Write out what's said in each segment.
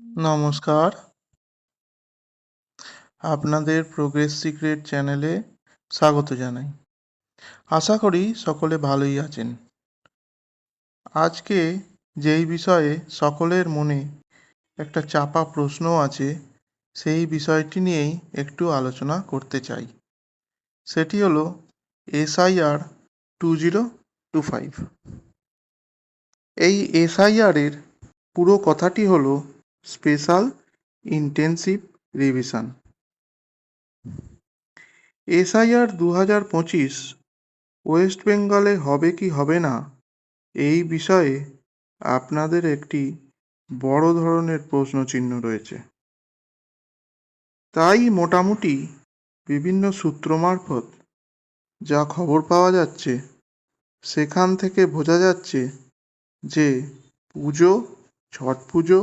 নমস্কার। আপনাদের progress secret চ্যানেলে স্বাগত জানাই। আশা করি সকলে ভালোই আছেন। আজকে যেই বিষয়ে সকলের মনে একটা চাপা প্রশ্ন আছে, সেই বিষয়টি নিয়েই একটু আলোচনা করতে চাই। সেটি হলো SIR two zero two five এই এসআইআরের পুরো কথাটি হলো স্পেশাল ইন্টেন্সিভ রিভিশন। এসআইআর দু হাজার পঁচিশ ওয়েস্ট বেঙ্গলে হবে কি হবে না, এই বিষয়ে আপনাদের একটি বড় ধরনের প্রশ্নচিহ্ন রয়েছে। তাই মোটামুটি বিভিন্ন সূত্র মারফত যা খবর পাওয়া যাচ্ছে, সেখান থেকে বোঝা যাচ্ছে যে পুজো, ছট পুজো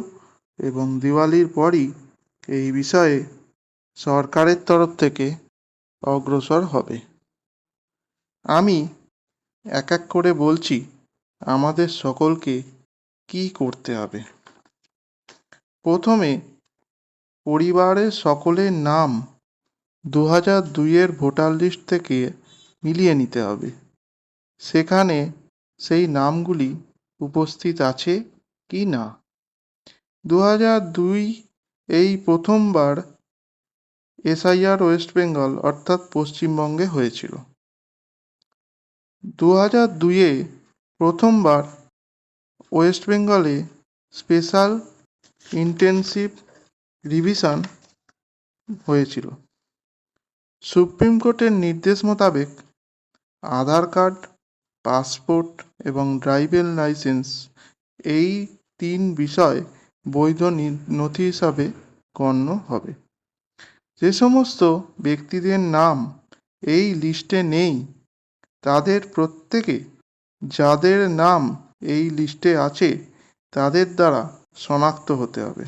এবং দিওয়ালির পরই এই বিষয়ে সরকারের তরফ থেকে অগ্রসর হবে। আমি এক এক করে বলছি আমাদের সকলকে কি করতে হবে। প্রথমে পরিবারের সকলের নাম দু হাজার দুইয়ের ভোটার লিস্ট থেকে মিলিয়ে নিতে হবে। সেখানে সেই নামগুলি উপস্থিত আছে কি না? দু হাজার দুই এই প্রথমবার এসআইআর ওয়েস্ট বেঙ্গল অর্থাৎ পশ্চিমবঙ্গে হয়েছিল। দু হাজার দুইয়ে প্রথমবার ওয়েস্ট বেঙ্গলে স্পেশাল ইন্টেন্সিভ রিভিশন হয়েছিল। সুপ্রিম কোর্টের নির্দেশ মোতাবেক আধার কার্ড, পাসপোর্ট এবং ড্রাইভিং লাইসেন্স এই তিন বিষয় বৈধ নথি হিসাবে গণ্য হবে। যে সমস্ত ব্যক্তিদের নাম এই লিস্টে নেই, তাদের প্রত্যেকে যাদের নাম এই লিস্টে আছে, তাদের দ্বারা শনাক্ত হতে হবে।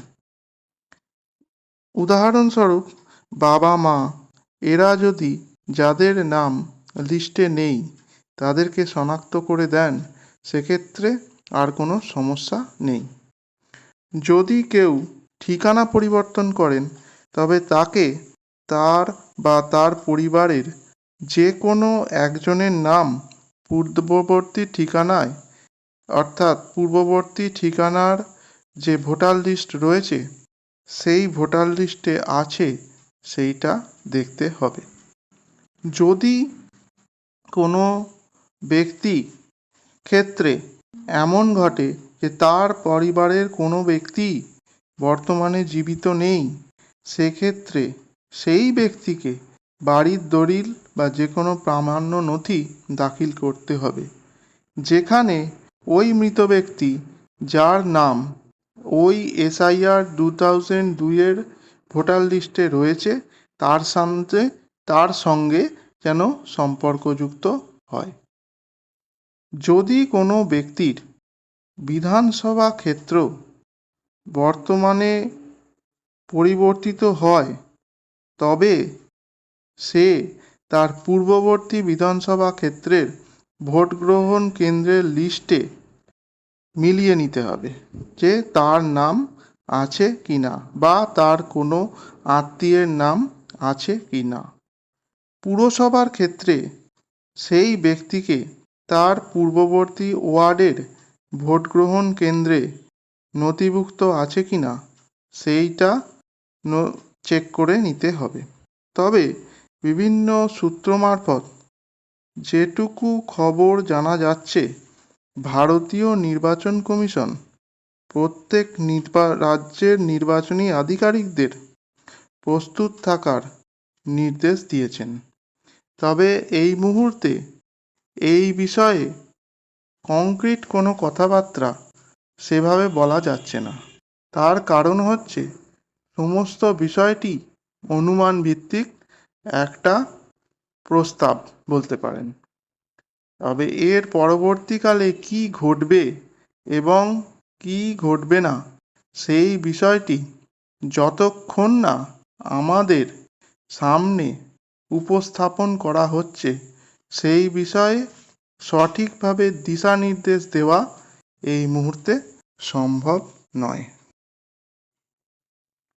উদাহরণস্বরূপ, বাবা, মা, এরা যদি যাদের নাম লিস্টে নেই, তাদেরকে শনাক্ত করে দেন, সেক্ষেত্রে আর কোনো সমস্যা নেই। যদি কেউ ঠিকানা পরিবর্তন করেন, তবে তাকে তার বা তার পরিবারের যে কোনো একজনের নাম পূর্ববর্তী ঠিকানায়, অর্থাৎ পূর্ববর্তী ঠিকানার যে ভোটার লিস্ট রয়েছে, সেই ভোটার লিস্টে আছে সেইটা দেখতে হবে। যদি কোনো ব্যক্তি ক্ষেত্রে এমন ঘটে যে তার পরিবারের কোনো ব্যক্তি বর্তমানে জীবিত নেই, সেক্ষেত্রে সেই ব্যক্তিকে বাড়ির দলিল বা যে কোনো প্রামাণ্য নথি দাখিল করতে হবে। যেখানে ওই মৃত ব্যক্তি, যার নাম ওই এসআইআর টু থাউজেন্ড দুইয়ের ভোটার লিস্টে রয়েছে, তার সাথে তার সঙ্গে যেন সম্পর্কযুক্ত হয়। যদি কোনো ব্যক্তির বিধানসভা ক্ষেত্র বর্তমানে পরিবর্তিত হয়, তবে সে তার পূর্ববর্তী বিধানসভা ক্ষেত্রের ভোট গ্রহণ কেন্দ্রের লিস্টে মিলিয়ে নিতে হবে যে তার নাম আছে কি না বা তার কোনো আত্মীয়ের নাম আছে কি না। পুরসভার ক্ষেত্রে সেই ব্যক্তিকে তার পূর্ববর্তী ওয়ার্ডের ভোট গ্রহণ কেন্দ্রে নথিভুক্ত আছে কি না, সেইটা চেক করে নিতে হবে। তবে বিভিন্ন সূত্র মারফত যেটুকু খবর জানা যাচ্ছে, ভারতীয় নির্বাচন কমিশন প্রত্যেক রাজ্যের নির্বাচনী আধিকারিকদের প্রস্তুত থাকার নির্দেশ দিয়েছেন। তবে এই মুহূর্তে এই বিষয়ে কংক্রিট কোনো কথাবার্তা সেভাবে বলা যাচ্ছে না। তার কারণ হচ্ছে, সমস্ত বিষয়টি অনুমান ভিত্তিক একটা প্রস্তাব বলতে পারেন। তবে এর পরবর্তীকালে কি ঘটবে এবং কি ঘটবে না, সেই বিষয়টি যতক্ষণ না আমাদের সামনে উপস্থাপন করা হচ্ছে, সেই বিষয়ে সঠিকভাবে দিশা নির্দেশ দেওয়া এই মুহূর্তে সম্ভব নয়।